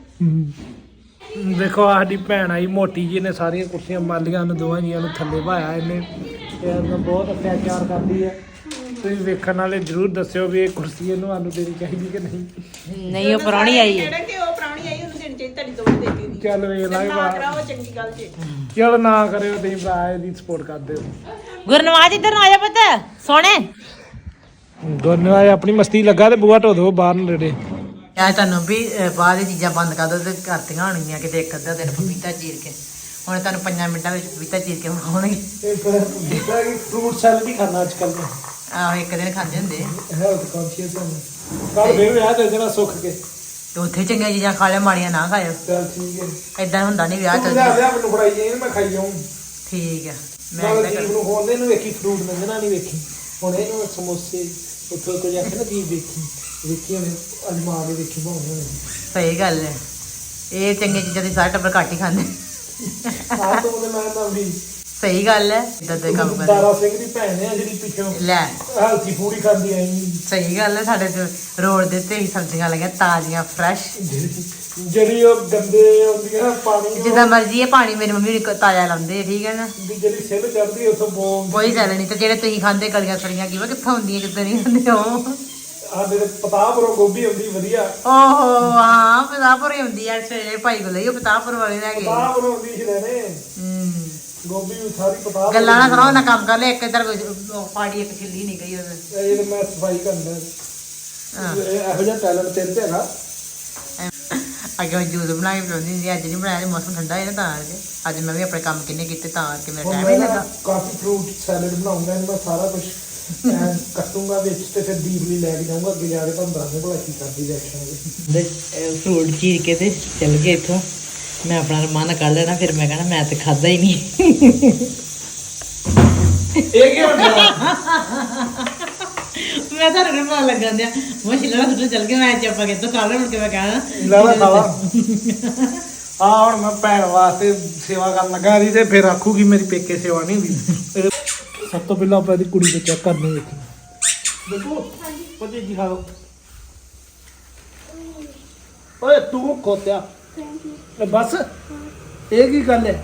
ਦੇਖੋ ਸਾਡੀ ਭੈਣ ਆਈ ਮੋਟੀ ਜੀ ਨੇ ਸਾਰੀਆਂ ਕੁਰਸੀਆਂ ਮਾਲੀਆਂ ਨੂੰ ਦੋਵਾਂ ਜੀਆਂ ਨੂੰ ਥੱਲੇ ਭਾਇਆ ਇਹਨੇ। ਇਹ ਨੂੰ ਬਹੁਤ ਅਤਿਆਚਾਰ ਕਰਦੀ ਹੈ ਤੁਸੀਂ ਵੇਖਣ ਵਾਲੇ ਜਰੂਰ ਦੱਸਿਓ ਵੀ ਇਹ ਕੁਰਸੀ ਇਹਨੂੰ ਸਾਨੂੰ ਦੇਣੀ ਚਾਹੀਦੀ ਕਿ ਨਹੀਂ। ਨਹੀਂ ਉਹ ਪੁਰਾਣੀ ਆਈ ਹੈ। ਕਿ ਉਹ ਪ੍ਰਾਣੀ ਆਈ ਉਹਨੂੰ ਦੇਣੀ ਚਾਹੀਦੀ ਤੁਹਾਡੀ ਦੋਵੇਂ ਦੇ। ਦਿੱਤੀ ਚੱਲ ਵੇਖ ਲਾਂਗੇ ਬਾਹਰ ਕਰਾਓ ਚੰਗੀ ਗੱਲ ਜੀ ਚਲ ਨਾ ਕਰਿਓ ਤੁਸੀਂ ਭਰਾ ਇਹਦੀ ਸਪੋਰਟ ਕਰਦੇ ਹੋ ਗੁਰਨਵਾਜ ਇੱਧਰ ਨੂੰ ਆ ਜਾ ਪੁੱਤ ਸੋਹਣੇ। ਦੋਨੋਂ ਆਏ ਆਪਣੀ ਮਸਤੀ ਲੱਗਾ ਤੇ ਬੂਹਾ ਢੋ ਦੋ ਬਾਹਰ ਨੂੰ ਨੇੜੇ ਯਾ ਤੁਹਾਨੂੰ ਵੀ ਅਹ, ਬਾਅਦ ਦੀ ਚੀਜ਼ਾਂ ਬੰਦ ਕਰ ਦੋ ਤੇ ਕਰਤੀਆਂ ਹੋਣਗੀਆਂ ਕਿਤੇ ਇੱਕ ਅੱਧਾ ਦਿਨ ਪਪੀਤਾ ਚੀਰ ਕੇ। ਹੁਣ ਤੁਹਾਨੂੰ 5 ਮਿੰਟਾਂ ਵਿੱਚ ਪਪੀਤਾ ਚੀਰ ਕੇ ਖਾਣਗੇ ਇਹ ਫਰੂਟ ਸੈਲਡ ਹੀ ਖਾਣਾ ਅੱਜ ਕੱਲ ਆਹੋ ਇੱਕ ਦਿਨ ਖਾਂਦੇ ਹੁੰਦੇ ਹੈਲਥ ਕੌਨਸ਼ੀਅਸ ਹਾਂ ਕੱਲ ਫੇਰ ਵਿਆਹ ਤੇ ਜਰਾ ਸੁੱਖ ਕੇ। ਤੇ ਉੱਥੇ ਚੰਗੀਆਂ ਚੀਜ਼ਾਂ ਖਾ ਲਿਆ ਮਾੜੀਆਂ ਨਾ ਖਾਇਓ। ਚੱਲ ਠੀਕ ਹੈ ਏਦਾਂ ਹੁੰਦਾ ਨਹੀਂ ਵਿਆਹ ਤੂੰ ਚ ਲਿਆ ਲਿਆ ਮੈਨੂੰ ਫੜਾਈ ਜਾਈਂ ਮੈਂ ਖਾਈ ਜਾਊਂ। ਠੀਕ ਆ। ਮੈਂ ਨਾਲ ਏਦਾਂ ਜੀਵ ਨੂੰ ਹੋਣੇ ਨੂੰ ਵੇਖੀ ਫਰੂਟ ਮੰਗਣਾ ਨਹੀਂ ਵੇਖੀ। ਹੁਣ ਇਹਨੂੰ ਸਮੋਸੇ ਉੱਥੋਂ ਕੋਈ ਆਖੇ ਨਾ ਚੀਜ਼ ਵੇਖੀ। ਵੇਖੀ ਉਹਨੇ ਅਜਮਾ ਕੇ ਵੇਖੀ ਹੋਣੇ। ਸਹੀ ਗੱਲ ਹੈ ਇਹ ਚੰਗੀਆਂ ਚੀਜ਼ਾਂ ਦੀ ਸਾਰੇ ਟੱਬਰ ਘੱਟ ਹੀ ਖਾਂਦੇ। ਆਹ ਤੋਂ ਉਹਦੇ ਮੈਂ ਤਾਂ ਵੀ ਸਹੀ ਗੱਲ ਹੈ ਇਦਾਂ ਦੇ ਕੰਮ ਕਰ ਦਾਰਾ ਸਿੰਘ ਦੀ ਭੈਣ ਹੈ ਜਿਹੜੀ ਪਿੱਛੋਂ ਲੈ। ਹੈਲਥੀ ਫੂਡ ਹੀ ਖਾਂਦੀ ਆਈ। ਸਹੀ ਗੱਲ ਹੈ ਸਾਡੇ ਤੇ ਰੋਡ ਦੇ ਉੱਤੇ ਹੀ ਸਬਜ਼ੀਆਂ ਲੱਗੀਆਂ ਤਾਜ਼ੀਆਂ ਫਰੈਸ਼ ਜਿਹੜੀ ਉਹ ਗੰਦੇ ਹੁੰਦੀਆਂ ਪਾਣੀ ਜਿੱਦਾਂ ਮਰਜ਼ੀ ਇਹ ਪਾਣੀ ਮੇਰੀ ਮੰਮੀ ਨੇ ਤਾਜ਼ਾ ਲਾਉਂਦੇ ਆ, ਠੀਕ ਹੈ ਨਾ? ਦੀ ਜਿਹੜੀ ਸਿੱਲ ਚੜਦੀ ਉਥੋਂ ਬੋਮ ਕੋਈ ਗੱਲ ਨਹੀਂ ਤੇ ਜਿਹੜੇ ਤੁਸੀਂ ਖਾਂਦੇ ਕਲੀਆਂ ਸੜੀਆਂ ਕਿਵੇਂ ਕਿੱਥੋਂ ਹੁੰਦੀਆਂ ਕਿੱਦਾਂ ਨਹੀਂ ਹੁੰਦੇ ਉਹ। ਆ ਮੇਰੇ ਪਤਾਪਰੋਂ ਗੋਭੀ ਹੁੰਦੀ ਵਧੀਆ। ਓਹੋ ਹਾਂ ਪਤਾਪੁਰ ਹੀ ਹੁੰਦੀ ਆ ਸਵੇਰੇ ਭਾਈ ਕੋਲ ਹੀ ਉਹ ਪਤਾਪੁਰ ਵਾਲੇ ਲੈ ਗਏ ਪਤਾਪਰੋਂ ਹੁੰਦੀ ਸੀ ਲੈਣੇ। ਹੂੰ। ਗੋਭੀ ਵੀ ਸਾਰੀ ਪਤਾਪ ਗੱਲਾਂ ਨਾ ਕਰੋ ਨਾ ਕੰਮ ਕਰ ਲੈ ਇੱਕ ਇਧਰ ਪਾੜੀ ਇੱਕ ਛਿੱਲੀ ਨਹੀਂ ਗਈ ਉਹਦੇ। ਇਹ ਤੇ ਮੈਂ ਸਫ਼ਾਈ ਕਰਦਾ ਹਾਂ। ਇਹ ਇਹੋ ਜਿਹਾ ਟੈਲੈਂਟ ਤੇਰੇ ਤੇ ਹੈਗਾ। ਅੱਗੇ ਮੈਂ ਜੂਸ ਬਣਾ ਕੇ ਪਿਉਂਦੀ ਹੁੰਦੀ ਸੀ, ਅੱਜ ਨਹੀਂ ਬਣਾਇਆ ਮੌਸਮ ਠੰਡਾ ਹੈ ਨਾ ਤਾਂ ਕਰਕੇ। ਅੱਜ ਮੈਂ ਵੀ ਆਪਣੇ ਕੰਮ ਕਿੰਨੇ ਕੀਤੇ ਤਾਂ ਕਰਕੇ ਮੇਰਾ ਟਾਈਮ ਨਹੀਂ ਲੱਗਾ। ਕਾਫੀ ਫਰੂਟ ਸੈਲਡ ਬਣਾਉਂਗਾ ਮੈਂ ਸਾਰਾ ਕੁਝ ਕੱਟੂੰਗਾ ਵਿੱਚ ਤੇ ਫਿਰ ਡੀਪਲੀ ਲੈ ਕੇ ਜਾਊਂਗਾ ਅੱਗੇ ਜਾ ਕੇ ਤੁਹਾਨੂੰ ਦੱਸਦੇ ਭਲਾ ਕੀ ਕਰਦੀ ਰਿਐਕਸ਼ਨ ਫਰੂਟ ਚੀਰ ਕੇ ਤੇ ਚੱਲ ਗਏ ਇੱਥੋਂ। ਮੈਂ ਆਪਣਾ ਰਮਾਨ ਕੱਢ ਲੈਣਾ ਫਿਰ ਮੈਂ ਕਹਣਾ ਮੈਂ ਤੇ ਖਾਦਾ ਹੀ ਨਹੀਂ। ਇਹ ਕੀ ਹੁੰਦਾ ਮੈਂ ਤਾਂ ਰਗਣ ਪਾ ਲੱਗਾ ਦਿਆ। ਮੈਂ ਛਿਲਣਾ ਸੁੱਟ ਚੱਲ ਗਿਆ ਮੈਂ ਚੱਪਾ ਕੇ ਤੋਂ ਮੁੜ ਕੇ ਮੈਂ ਕਹਣਾ ਲਾਲਾ ਖਾਵਾ ਆ ਹੁਣ ਮੈਂ ਭੈਣ ਵਾਸਤੇ ਸੇਵਾ ਕਰਨ ਲੱਗਾ ਸੀ ਤੇ ਫਿਰ ਆਖੂਗੀ ਮੇਰੀ ਪੇਕੇ ਸੇਵਾ ਨਹੀਂ ਹੁੰਦੀ। ਸਭ ਤੋਂ ਪਹਿਲਾਂ ਆਪਾਂ ਇਹਦੀ ਕੁੜੀ ਦੇ ਚੈੱਕ ਕਰਨੇ ਦੇਖੋ ਪਤੀ ਜੀ ਖਾ ਲਓ। ਓਏ ਤੂੰ ਇਹ ਬਸ? ਇਹ ਕੀ ਗੱਲ ਹੈ?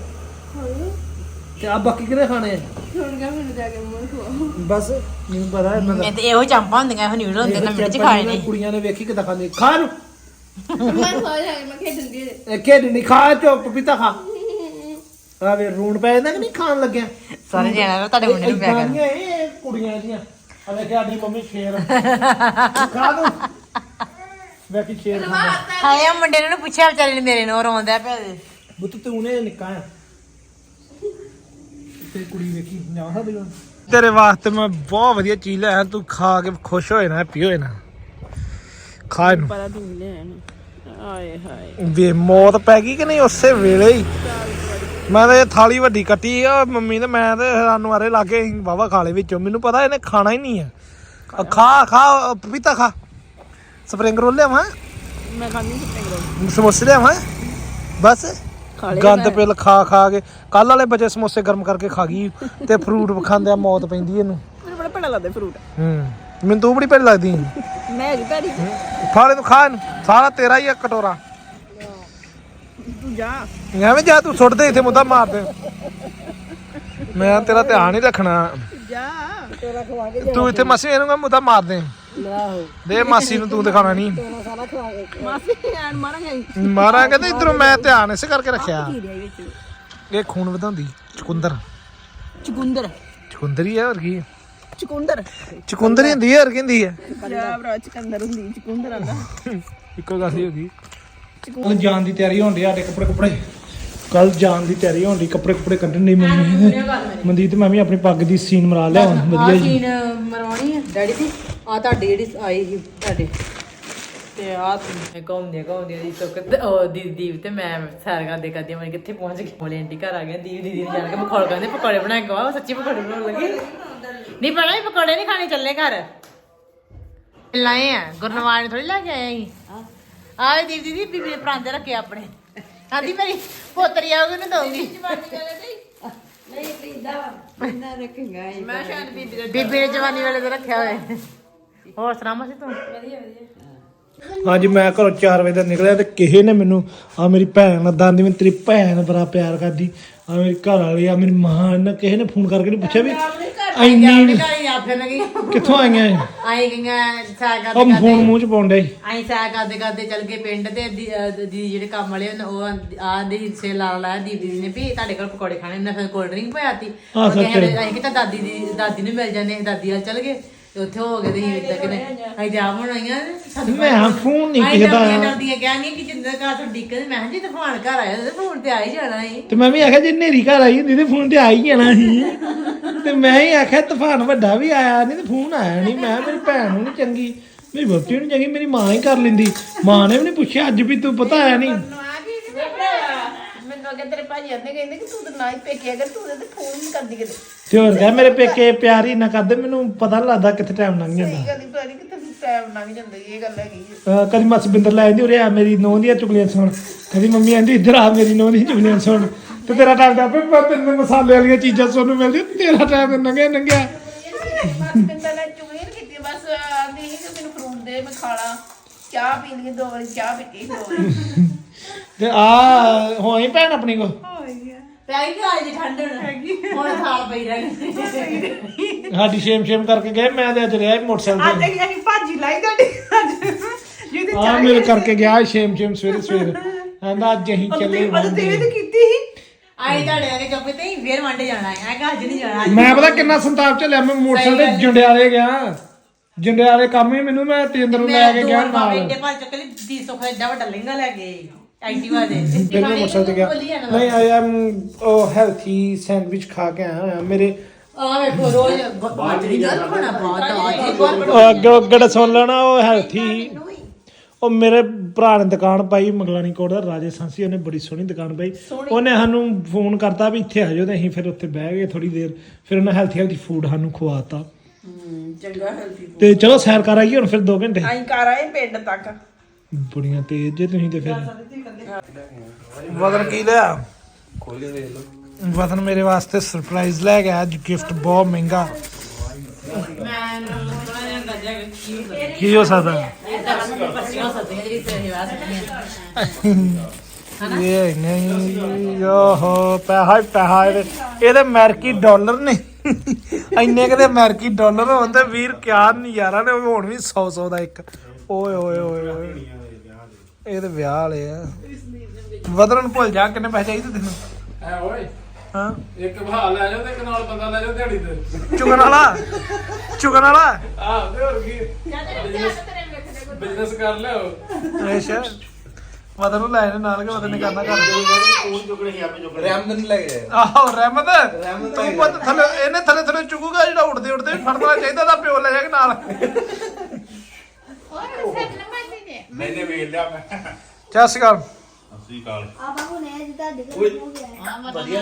ਤੇ ਆ ਬਾਕੀ ਕਿਹਨੇ ਖਾਣੇ ਆ? ਹੁਣ ਗਾ ਮੈਨੂੰ ਜਾ ਕੇ ਮੂੰਹ ਖਵਾ ਬਸ ਮੈਨੂੰ ਪਤਾ ਦਾ। ਮੈਂ ਤੇ ਇਹੋ ਚੰਪਾ ਹੁੰਦੀਆਂ ਇਹੋ ਨਿਊਡਲ ਹੁੰਦੇ ਨਾ ਖਾਏ ਕੁੜੀਆਂ ਨੇ ਵੇਖੀ ਕਿਦਾਂ ਖਾਂਦੇ। ਖਾ ਨੂੰ ਮੈਂ ਖਵਾ ਜਾ ਕੇ ਮੈਂ ਖੇਡਣ ਦੀ ਇਹ ਖੇਡ ਨਹੀਂ ਖਾ ਚੋ ਪਪੀਤਾ ਖਾ। ਆ ਵੇ ਰੂਣ ਪੈ ਜਾਂਦਾ ਕਿ ਨਹੀਂ ਖਾਣ ਲੱਗਿਆ? ਸਾਰੇ ਜਾਣਾ ਤੁਹਾਡੇ ਮੁੰਡੇ ਨੂੰ ਪਿਆ ਕਰ। ਇਹ ਕੁੜੀਆਂ ਦੀਆਂ ਆ ਵੇਖ ਸਾਡੀ ਮੰਮੀ ਸ਼ੇਰ ਖਾ ਦੋ ਵੇਖੀ ਸ਼ੇਰ ਖਾਂਦਾ? ਹਾਏ ਆ ਮੁੰਡੇ ਨੂੰ ਪੁੱਛਿਆ ਵਿਚਾਰੇ ਨੇ ਮੇਰੇ ਨੂੰ ਰੋਂਦਾ ਪਿਆ। ਬੁੱਤ ਤੂੰ ਨੇ ਨਿੱਕਾ ਆ। ਤੇ ਕੁੜੀ ਵੇਖੀ ਨਾ ਸਾਡੀ ਤੇਰੇ ਵਾਸਤੇ ਮੈਂ ਬਹੁਤ ਵਧੀਆ ਚੀਜ਼ ਲਿਆ ਤੂੰ ਖਾ ਕੇ ਖੁਸ਼ ਹੋਏ ਨਾ ਹੈਪੀ ਹੋਏ ਨਾ ਖਾ ਇਹਨੂੰ। ਪਤਾ ਤੂੰ ਨਾ ਆਏ ਹਾਏ ਵੇ ਮੌਤ ਪੈ ਗਈ ਕਿ ਨਹੀਂ ਉਸੇ ਵੇਲੇ ਹੀ? ਮੈਂ ਤਾਂ ਇਹ ਥਾਲੀ ਵੱਡੀ ਕੱਟੀ ਆ ਮੰਮੀ ਤੇ ਮੈਂ ਤੇ ਸਾਨੂੰ ਆਰੇ ਲਾਗੇ ਵਾਵਾ ਖਾ ਲਏ ਵਿੱਚੋਂ। ਮੈਨੂੰ ਪਤਾ ਇਹਨੇ ਖਾਣਾ ਹੀ ਨਹੀਂ ਆ। ਆ ਖਾ ਖਾ ਪਪੀਤਾ ਖਾ। ਸਪਰਿੰਗ ਰੋਲ ਲਿਆਵਾਂ? ਮੈਂ ਖਾਣੀ ਸਪਰਿੰਗ ਸਮੋਸੇ ਲਿਆਵਾਂ? ਬਸ? ਗੰਦ ਪਿਲ ਖਾ ਖਾ ਕੇ। ਕੱਲ ਵਾਲੇ ਬਚੇ ਸਮੋਸੇ ਗਰਮ ਕਰਕੇ ਖਾ ਗਈ ਤੇ ਫਰੂਟ ਖਾਂਦਿਆਂ ਮੌਤ ਪੈਂਦੀ ਇਹਨੂੰ। ਮੈਨੂੰ ਬੜਾ ਭੜਾ ਲੱਗਦਾ ਫਰੂਟ ਹੂੰ। ਮੈਨੂੰ ਤੂੰ ਬੜੀ ਭੈੜੀ ਲੱਗਦੀ। ਮੈਂ ਹੈਗੀ ਭੈੜੀ। ਖਾਲੇ ਤੂੰ ਖਾ ਇਹਨੂੰ। ਸਾਰਾ ਤੇਰਾ ਹੀ ਆ ਕਟੋਰਾ। ਤੂੰ ਜਾ। ਐਵੇਂ ਜਾ ਤੂੰ ਸੁੱਟ ਦੇ ਇੱਥੇ ਮੁੱਦਾ ਮਾਰ ਦੇ। ਮੈਂ ਤੇਰਾ ਧਿਆਨ ਹੀ ਰੱਖਣਾ। ਜਾ। ਤੇਰਾ ਖਵਾ ਕੇ ਤੂੰ ਇੱਥੇ ਮਾਸੀ ਇਹਨੂੰ ਕਹ ਮੁੱਦਾ ਮਾਰ ਦੇ। ਆਹੋ ਦੇ ਮਾਸੀ ਨੂੰ ਤੂੰ ਦਿਖਾਣਾ ਨਹੀਂ। ਸਾਰਾ ਖਵਾ ਕੇ ਮਾਸੀ ਐਨ ਮਾਰਾਂਗੇ। ਮਾਰਾਂ ਕਹਿੰਦੇ ਇਧਰੋਂ ਮੈਂ ਧਿਆਨ ਇਸੇ ਕਰਕੇ ਰੱਖਿਆ। ਕੀ ਰਿਹਾ ਵਿੱਚ? ਇਹ ਖੂਨ ਵਧਾਉਂਦੀ ਚੁਕੰਦਰ। ਚੁਕੰਦਰ। ਚੁਕੰਦਰ ਹੀ ਹੈ ਹੋਰ ਕੀ ਹੈ? ਚੁਕੰਦਰ। ਚੁਕੰਦਰ ਹੀ ਹੁੰਦੀ ਹੈ ਹੋਰ ਕੀ ਹੁੰਦੀ ਹੈ ਜਾ ਭਰਾ ਚੁਕੰਦਰ ਹੁੰਦੀ ਚੁਕੰਦਰ ਆਂਦਾ। ਇੱਕੋ ਗੱਲ ਹੀ ਹੋ ਗਈ। ਕੱਲ ਜਾਣ ਦੀ ਤਿਆਰੀ ਹੋਣ ਡਈ ਸਾਡੇ ਕੱਪੜੇ ਕੁਪੜੇ। ਕੱਲ ਜਾਣ ਦੀ ਤਿਆਰੀ ਹੋਣ ਡਈ ਕੱਪੜੇ ਕੁਪੜੇ ਕੱਢਣ ਦੀ ਮੰਮੀ ਮਨਦੀਪ ਮੈਂ ਵੀ ਆਪਣੀ ਪੱਗ ਦੀ ਸੀਨ ਮਰਾ ਲਿਆ ਵਧੀਆ ਜੀ। ਸੀਨ ਮਰਵਾਉਣੀ ਹੈ ਡੈਡੀ ਦੀ? ਆ ਤੁਹਾਡੀ ਜਿਹੜੀ ਆਈ ਸੀ ਤੁਹਾਡੇ। ਤੇ ਆ ਤੁਸੀਂ ਘੁੰਮਦੇ ਘੁੰਮਦੇ ਦੀ ਸੁੱਕ ਤੇ ਉਹ ਦੀਦੀ ਦੀਪ ਤੇ ਮੈਂ ਸੈਰ ਕਰਦੇ ਕਰਦੇ ਮੈਂ ਕਿੱਥੇ ਪਹੁੰਚ ਗਈ। ਬੋਲੇ ਆਂਟੀ ਘਰ ਆ ਗਏ। ਦੀਪ ਦੀਦੀ ਨੇ ਜਾਣ ਕੇ ਪਕੌੜੇ ਕਹਿੰਦੇ ਪਕੌੜੇ ਬਣਾ ਕੇ ਆਓ ਸੱਚੀ ਪਕੌੜੇ ਬਣਾਉਣ ਲੱਗੇ। ਨਹੀਂ ਬਣਾ ਪਕੌੜੇ ਨਹੀਂ ਖਾਣੇ ਚੱਲੇ ਘਰ। ਲਾਏ ਆ ਗੁਰਨਵਾਜ ਨੇ ਥੋੜੀ ਲੈ ਕੇ ਆਏ ਸੀ। ਆਵੇ ਦੀਦੀ ਦੀਦੀ ਬੀਬੀ ਦੇ ਪਰਾਂਦੇ ਰੱਖੇ ਆਪਣੇ। ਆਂਦੀ ਮੇਰੀ ਪੋਤਰੀ ਆਉਗੀ ਉਹਨੂੰ ਦਊਂਗੀ। ਮੈਂ ਸ਼ਾਇਦ ਬੀਬੀ ਦੇ ਬੀਬੀ ਨੇ ਜਵਾਨੀ ਵੇਲੇ ਤੇ ਰੱਖਿਆ ਹੋਇਆ। ਹੋਰ ਸੁਣਾ ਮਾਸੀ ਤੂੰ ਅੱਜ ਮੈਂ ਘਰੋਂ 4 ਵਜੇ ਦਾ ਨਿਕਲਿਆ ਤੇ ਕਿਸੇ ਨੇ ਮੈਨੂੰ ਆ ਮੇਰੀ ਭੈਣ ਦਾਦੀ ਮੈਂ ਤੇਰੀ ਭੈਣ ਬੜਾ ਪਿਆਰ ਕਰਦੀ ਆ ਮੇਰੀ ਘਰ ਵਾਲੀ ਆ ਮੇਰੀ ਮਾਂ ਨੇ ਕਿਸੇ ਨੇ ਫੋਨ ਕਰਕੇ ਨਹੀਂ ਪੁੱਛਿਆ ਵੀ ਇੰਨੀ ਘਰ ਆ ਫਿਰ ਲਗੀ ਕਿੱਥੋਂ ਆਈਆਂ ਇਹ? ਆਈ ਗਈਆਂ ਸਾਗ ਉਹ ਕਰਦੇ ਫੋਨ ਮੂੰਹ ਚ ਸੀ। ਆਈ ਸਾਗ ਕਰਦੇ ਕਰਦੇ ਚੱਲ ਗਏ ਪਿੰਡ ਤੇ ਦੀ ਅਹ ਦੀਦੀ ਜਿਹੜੇ ਕੰਮ ਵਾਲੇ ਉਹ ਆਂਦੇ ਹਿੱਸੇ ਲਾ ਲਾ ਦੀਦੀ ਨੇ ਵੀ ਤੁਹਾਡੇ ਕੋਲ ਪਕੌੜੇ ਖਾਣੇ ਨੇ ਫਿਰ ਕੋਲਡ ਡਰਿੰਕ ਪਿਆਤੀ ਉਹ ਕਹਿੰਦੇ ਸੱਚ। ਅਸੀਂ ਕਿਤਾ ਦਾਦੀ ਦੀ ਦਾਦੀ ਨੂੰ ਮਿਲ ਜਾਂਦੇ ਦਾਦੀ ਵੱਲ ਚੱਲ ਗਏ ਤੇ ਉੱਥੇ ਹੋ ਗਏ ਤੇ ਇੱਦਾਂ ਕਿਨੇ ਅਸੀਂ ਜਾ ਬਣਾਈਆਂ ਸਾਨੂੰ ਮੈਂ ਫੋਨ ਨਹੀਂ ਆਈ ਕਿਸੇ ਦਾ ਦਾਦੀਆਂ ਦਾਦੀਆਂ ਕਹਿੰਦੀਆਂ ਕਿ ਜਿੰਦਾ ਘਰ ਤੋਂ ਡਿੱਕਦੇ ਮੈਂ ਕਿਹਾ ਜੀ ਤੂਫਾਨ ਘਰ ਆਇਆ ਤੇ ਫੋਨ ਤੇ ਆ ਹੀ ਜਾਣਾ ਹੈ ਤੇ ਮੈਂ ਵੀ ਆਖਿਆ ਜੇ ਨੇਰੀ ਘਰ ਆਈ ਹੁੰਦੀ ਤੇ ਫੋਨ ਤੇ ਆ ਹੀ ਜਾਣਾ ਸੀ। ਤੇ ਮੈਂ ਹੀ ਆਖਿਆ ਤੂਫਾਨ ਵੱਡਾ ਵੀ ਆਇਆ ਨਹੀਂ ਤੇ ਫੋਨ ਆਇਆ ਨਹੀਂ ਮੈਂ ਮੇਰੀ ਭੈਣ ਨੂੰ ਨਹੀਂ ਚੰਗੀ ਮੇਰੀ ਵਹੁਟੀ ਨੂੰ ਚੰਗੀ ਮੇਰੀ ਮਾਂ ਹੀ ਕਰ ਲੈਂਦੀ। ਮਾਂ ਨੇ ਵੀ ਨਹੀਂ ਪੁੱਛਿਆ ਅੱਜ ਵੀ ਤੂੰ ਪਤਾ ਆਇਆ ਨਹੀਂ ਮੈਨੂੰ ਅਗੇ ਤੇਰੇ ਭਾਜੀ ਆਂਦੇ ਕਹਿੰਦੇ ਕਿ ਤੂੰ ਤਾਂ ਨਾ ਹੀ ਪੇਕੇ ਅਗਰ ਤੂੰ ਤੇ ਫੋਨ ਨਹੀਂ ਕਰਦੀ ਕਿਤੇ। ਤੇ ਹੋਰ ਮੇਰੇ ਪੇਕੇ ਪਿਆਰ ਹੀ ਨਾ ਕਰਦੇ ਮੈਨੂੰ ਪਤਾ ਨੀ ਲੱਗਦਾ ਕਿੱਥੇ ਟਾਈਮ ਲੰਘ ਜਾਂਦਾ। ਕਦੀ ਪਤਾ ਨਹੀਂ ਕਿਤੇ ਟਾਈਮ ਲੰਘ ਜਾਂਦਾ ਇਹ ਗੱਲ ਹੈਗੀ ਅਹ ਕਦੀ ਮਾਸੀ ਬਿੰਦਰ ਲੈ ਜਾਂਦੀ ਉਰੇ ਆ ਮੇਰੀ ਨੂੰਹ ਦੀਆਂ ਚੁਗਲੀਆਂ ਸੁਣ। ਕਦੀ ਮੰਮੀ ਆਂਦੀ ਇੱਧਰ ਆ ਮੇਰੀ ਨੂੰਹ ਦੀਆਂ ਚੁਗਲੀਆਂ ਸੁਣ। ਤੇ ਤੇਰਾ ਟਾਈਮ ਦਾ ਮੈਂ ਤੈਨੂੰ ਮਸਾਲੇ ਵਾਲੀਆਂ ਚੀਜ਼ਾਂ ਸੁਣਨ ਨੂੰ ਮਿਲਦੀ ਤੇਰਾ ਟਾਈਮ ਲੰਘਿਆ ਲੰਘਿਆ। ਬਸ ਪਿੰਡਾਂ ਨਾਲ ਚੁਗਲੀ ਨਹੀਂ ਕੀਤੀ ਬਸ ਆਂਦੀ ਸੀ ਕਿ ਮੈਨੂੰ ਫਰੂਟ ਦੇ ਮੈਂ ਚਾਹ ਪੀ ਲਈ ਦੋ ਵਾਰੀ ਚਾਹ ਪੀਤੀ ਦੋ ਵਾਰੀ। ਤੇ ਆ ਹੋਈ ਭੈਣ ਆਪਣੀ ਕੋ ਪਿਆਈ ਕਿ ਅੱਜ ਠੰਡ ਹੈਗੀ ਹੁਣ ਸਾਲ ਪਈ ਰਹੀ ਸਾਡੀ ਸ਼ੇਮ ਸ਼ੇਮ ਕਰਕੇ ਗਏ ਮੈਂ ਤੇ ਅੱਜ ਰਿਹਾ ਸੀ ਮੋਟਰਸਾਈਕਲ ਤੇ। ਅਸੀਂ ਭਾਜੀ ਲਾਈ ਤੁਹਾਡੀ ਜਿਹਦੇ ਆ ਮੇਰੇ ਕਰਕੇ ਗਿਆ ਸ਼ੇਮ ਸ਼ੇਮ ਸਵੇਰੇ ਸਵੇਰੇ। ਕਹਿੰਦਾ ਅੱਜ ਅਸੀਂ ਚੱਲੇ ਵਾਂਡੇ ਕੀਤੀ ਸੀ। ਆਈ ਤੁਹਾਡੇ ਅਗੇ ਚੁੱਪ ਤੇ ਹੀ ਫੇਰ ਵਾਂਡੇ ਜਾਣਾ ਹੈ। ਮੈਂ ਅੱਜ ਨਹੀਂ ਜਾਣਾ ਮੈਂ ਪਤਾ ਕਿੰਨਾ ਸੰਤਾਪ ਚੱਲਿਆ ਮੈਂ ਮੋਟਰਸਾਈਕਲ ਤੇ ਜੰਡਿਆਲੇ ਗਿਆ। ਜੰਡਿਆਲੇ ਕੰਮ ਹੀ ਮੈਨੂੰ ਮੈਂ ਤੇਂਦਰ ਨੂੰ ਲੈ ਕੇ ਗਿਆ ਨਾਲ। ਏਡੇ ਭਾਲ ਚੱਕ ਲਈ 300 ਖਾ ਏਡਾ ਵੱਡਾ ਲਹਿੰਗਾ ਲੈ ਗਏ ਐਕਟਿਵਾ ਦੇ ਫਿਰ ਮੈਂ ਮੋਟਰਸਾਈਕਲ ਤੇ ਗਿਆ। ਨਹੀਂ ਆਈ ਐਮ ਉਹ ਹੈਲਥੀ ਸੈਂਡਵਿਚ ਖਾ ਕੇ ਆਇਆ ਹੋਇਆ। ਮੇਰੇ ਆ ਵੇਖੋ ਰੋਜ਼ ਬਾਜਰੀ ਗੱਲ ਖਾਣਾ ਬਹੁਤ ਆ ਇੱਕ ਵਾਰ ਅੱਗੇ ਅੱਗੇ ਸੁਣ ਲੈਣਾ ਉਹ ਹੈਲਥੀ ਉਹ ਮੇਰੇ ਭਰਾ ਨੇ ਦੁਕਾਨ ਪਾਈ ਮੰਗਲਾਣੀ ਕੋਟ ਦਾ ਰਾਜੇ ਸਾਂਸੀ ਉਹਨੇ ਬੜੀ ਸੋਹਣੀ ਦੁਕਾਨ ਪਾਈ। ਉਹਨੇ ਸਾਨੂੰ ਫੋਨ ਕਰਤਾ ਵੀ ਇੱਥੇ ਆ ਜਾਓ ਤੇ ਅਸੀਂ ਫਿਰ ਉੱਥੇ ਬਹਿ ਗਏ ਥੋੜੀ ਦੇਰ। ਫਿਰ ਉਹਨੇ ਹੈਲਥੀ ਹੈਲਥੀ ਫੂਡ ਸਾਨੂੰ ਖਵਾਤਾ। ਚੰਗਾ ਹੈਲਥੀ ਤੇ ਚਲੋ ਸੈਰ ਕਰ ਆਈਏ ਹੁਣ ਫਿਰ 2 ਘੰਟੇ। ਅਸੀਂ ਕਰ ਆਏ ਪਿੰਡ ਤੱਕ। ਬੜੀਆਂ ਤੇਜ਼ ਜੇ ਤੁਸੀਂ ਤੇ ਫਿਰ। ਵਦਨ ਕੀ ਲਿਆ? ਵਦਨ ਮੇਰੇ ਵਾਸਤੇ ਸਰਪ੍ਰਾਈਜ਼ ਲੈ ਗਿਆ ਅੱਜ ਗਿਫਟ ਬਹੁਤ ਮਹਿੰਗਾ। ਕੀ ਹੋ ਸਕਦਾ? ਇਹ ਨਹੀਂ ਯੋਹੋ ਪੈਸਾ ਹੀ ਪੈਸਾ ਇਹਦੇ ਇਹਦੇ ਅਮਰੀਕੀ ਡਾਲਰ ਨੇ। ਇੰਨੇ ਕਦੇ ਅਮਰੀਕੀ ਡਾਲਰ ਹੋਣ ਤੇ ਵੀਰ ਕਿਆ ਨਜ਼ਾਰਾ ਨੇ ਹੁਣ ਵੀ 100 100 ਦਾ ਇੱਕ। ਓਏ ਓਏ ਓਏ ਓਏ। ਇਹ ਤੇ ਵਿਆਹ ਵਾਲੇ ਆ। ਵਦਰਨ ਭੁੱਲ ਜਾ ਕਿੰਨੇ ਪੈਸੇ ਚਾਹੀਦੇ ਤੈਨੂੰ? ਐ ਓਏ। ਹਾਂ। ਇੱਕ ਬਹਾ ਲੈ ਜਾਓ ਤੇ ਇੱਕ ਨਾਲ ਬੰਦਾ ਲੈ ਜਾਓ ਦਿਹਾੜੀ ਤੇ। ਚੁਗਣ ਵਾਲਾ? ਚੁਗਣ ਵਾਲਾ? ਆਹ ਤੇ ਹੋਰ ਕੀ? ਬਿਜ਼ਨਸ ਕਰ ਲਿਓ ਅੱਛਾ ਨੂੰ ਲੈ ਜਾਣਾ ਨਾਲ ਕੇ ਨੇ ਕਰਨਾ ਕਰ ਉਹ ਚੁਗਣੇ ਸੀ ਆਪੇ ਚੁਗਣੇ ਰਹਿਮਦ ਨਹੀਂ ਲੱਗੇ ਆਹੋ ਰਹਿਮਤ ਤੂੰ ਪੁੱਤ ਥੱਲੇ ਇਹਨੇ ਥੱਲੇ ਥੱਲੇ ਚੁਗੂਗਾ ਜਿਹੜਾ ਉੜਦੇ ਉੜਦੇ ਫੜਨਾ ਚਾਹੀਦਾ ਤਾਂ ਪਿਓ ਲੈ ਜਾਏਗਾ ਨਾਲ। ਮੈਨੇ ਵੇਖ ਲਿਆ ਮੈਂ ਸਤਿ ਸ਼੍ਰੀ ਅਕਾਲ। ਸਸਰੀ ਕਾਲ ਆ ਬਾਬੂ ਨੇ ਜਿੱਦਾਂ ਦਿਖ ਹੋ ਗਿਆ। ਵਧੀਆ